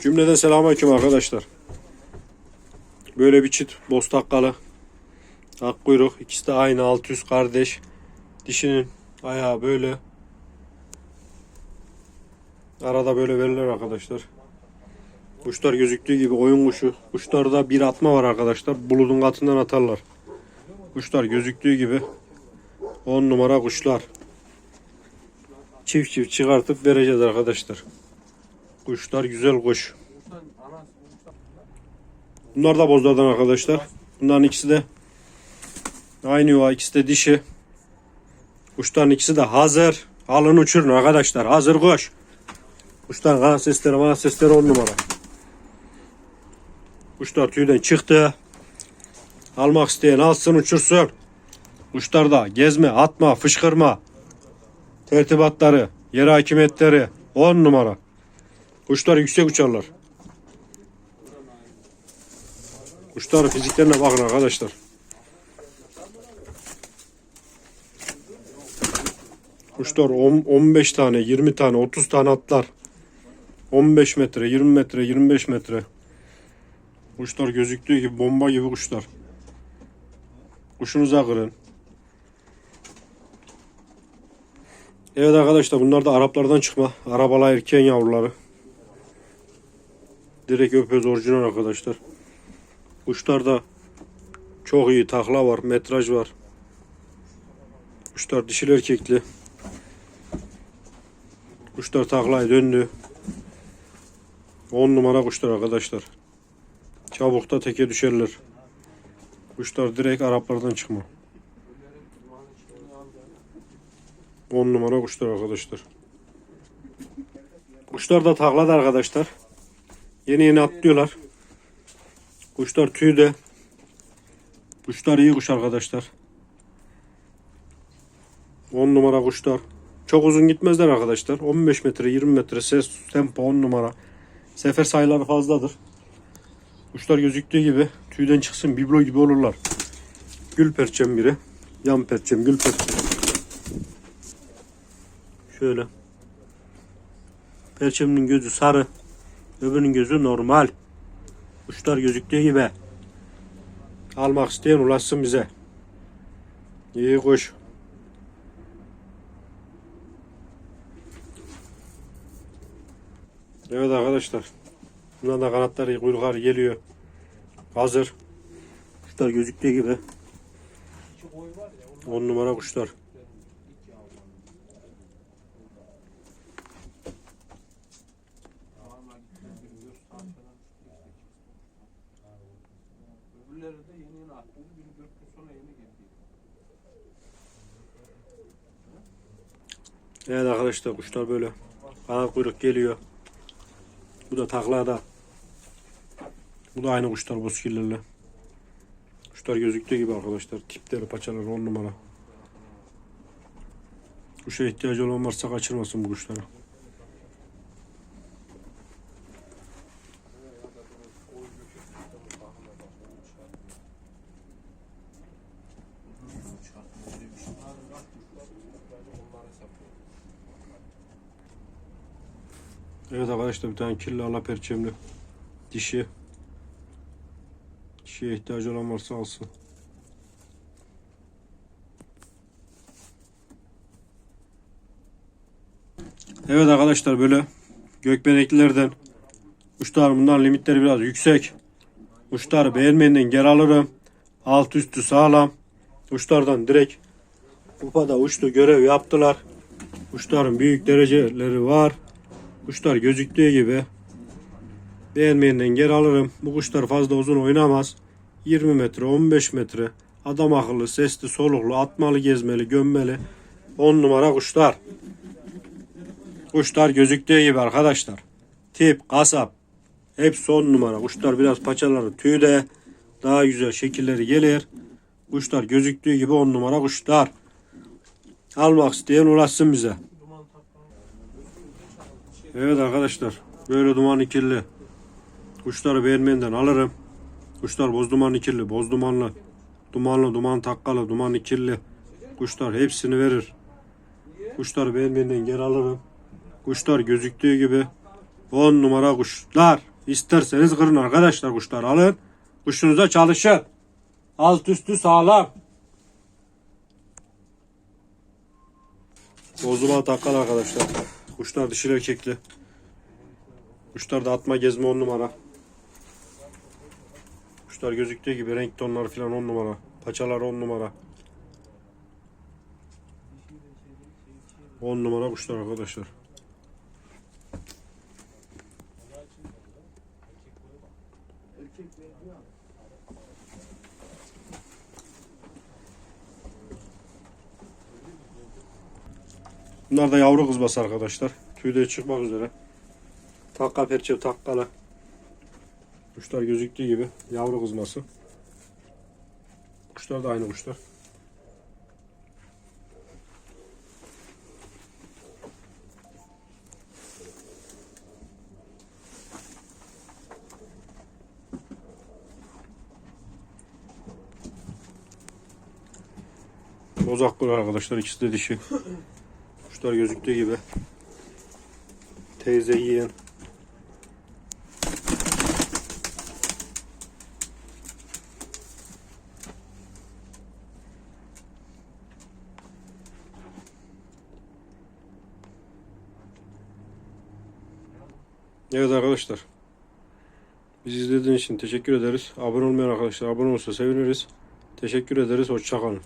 Cümleden selamünaleyküm arkadaşlar. Böyle bir çift bostakkalı. Akkuyruk. İkisi de aynı 600 kardeş. Dişinin ayağı böyle. Arada böyle verirler arkadaşlar. Kuşlar gözüktüğü gibi oyun kuşu. Kuşlarda bir atma var arkadaşlar. Bulutun katından atarlar. Kuşlar gözüktüğü gibi 10 numara kuşlar. Çift çift çıkartıp vereceğiz arkadaşlar. Kuşlar güzel kuş. Bunlar da bozlardan arkadaşlar. Bunların ikisi de aynı yuva. ikisi de dişi. Kuşların ikisi de hazır. Alın uçurun arkadaşlar. Hazır koş. Kuşların kanat sesleri, kanat sesleri on numara. Kuşlar tüyden çıktı. Almak isteyen alsın uçursun. Kuşlarda gezme, atma, fışkırma. Tertibatları, yer hakimiyetleri 10 numara. Kuşlar yüksek uçarlar. Kuşların fiziklerine bakın arkadaşlar. Kuşlar 10 15 tane, 20 tane, 30 tane atlar. 15 metre, 20 metre, 25 metre. Kuşlar gözüktüğü gibi bomba gibi kuşlar. Kuşunuza kırın. Evet arkadaşlar bunlar da Araplardan çıkma. Arabalı erken yavruları. Direkt öpöz orijinal arkadaşlar. Kuşlarda çok iyi takla var, metraj var. Kuşlar dişil erkekli. Kuşlar taklaya döndü. 10 numara kuşlar arkadaşlar. Çabukta teke düşerler. Kuşlar direkt Araplardan çıkma. 10 numara kuşlar arkadaşlar. Kuşlar da takladı arkadaşlar. Yeni yeni atlıyorlar. Kuşlar tüyde. Kuşlar iyi kuş arkadaşlar. 10 numara kuşlar. Çok uzun gitmezler arkadaşlar. 15 metre 20 metre ses tempo 10 numara. Sefer sayıları fazladır. Kuşlar gözüktüğü gibi tüyden çıksın biblo gibi olurlar. Gül perçem biri. Yan perçem gül perçem. Şöyle. Perçeminin gözü sarı. Öbürünün gözü normal. Kuşlar gözüktüğü gibi. Almak isteyen ulaşsın bize. İyi kuş. Evet arkadaşlar. Bundan da kanatları, kuyrukları geliyor. Hazır. Kuşlar gözüktüğü gibi. 10 numara kuşlar. Öbürleri de yeni yeni attı. Bir dört gün sonra yeni geldi. Evet arkadaşlar kuşlar böyle. Kanat kuyruk geliyor. Bu da taklada. Bu da aynı kuşlar bozkirlerle. Kuşlar gözüktüğü gibi arkadaşlar. Tipleri paçaları on numara. Kuşa ihtiyacı olan varsa kaçırmasın bu kuşları. Evet arkadaşlar bir tane kirli ala perçemli. Dişi. Dişiye ihtiyacı olan varsa alsın. Evet arkadaşlar böyle gökbeneklilerden kuşlar bunların limitleri biraz yüksek. Kuşları beğenmeyenden geri alırım. Alt üstü sağlam. Kuşlardan direkt kupada uçtu görev yaptılar. Kuşların büyük dereceleri var. Kuşlar gözüktüğü gibi beğenmeyenden geri alırım. Bu kuşlar fazla uzun oynamaz. 20 metre 15 metre adam akıllı sesli soluklu atmalı gezmeli gömmeli 10 numara kuşlar. Kuşlar gözüktüğü gibi arkadaşlar. Tip, kasap. Hepsi 10 numara. Kuşlar biraz paçaları tüyde. Daha güzel şekilleri gelir. Kuşlar gözüktüğü gibi 10 numara kuşlar. Almak isteyen ulaşsın bize. Evet arkadaşlar. Böyle duman ikirli. Kuşları beğenmeyenden alırım. Kuşlar boz duman ikirli, boz dumanlı. Dumanlı, duman takkalı, duman ikirli. Kuşlar hepsini verir. Kuşları beğenmeyenden geri alırım. Kuşlar gözüktüğü gibi 10 numara kuşlar. İsterseniz kırın arkadaşlar kuşlar alın. Kuşunuza çalışın. Alt üstü sağlam. Bozuma takal arkadaşlar. Kuşlar dişili erkekli. Kuşlar da atma gezme 10 numara. Kuşlar gözüktüğü gibi renk tonları falan 10 numara. Paçalar 10 numara. 10 numara kuşlar arkadaşlar. Bunlar da yavru kızması arkadaşlar. Tüy de çıkmak üzere. Takka perçe takkalı. Kuşlar gözüktüğü gibi yavru kızması. Kuşlar da aynı kuşlar. Bozaklı arkadaşlar ikisi de dişi. Kuşlar gözüktüğü gibi. Teyze yiyen. Evet arkadaşlar. Bizi izlediğiniz için teşekkür ederiz. Abone olmayan arkadaşlar abone olursa seviniriz. Teşekkür ederiz. Hoşçakalın.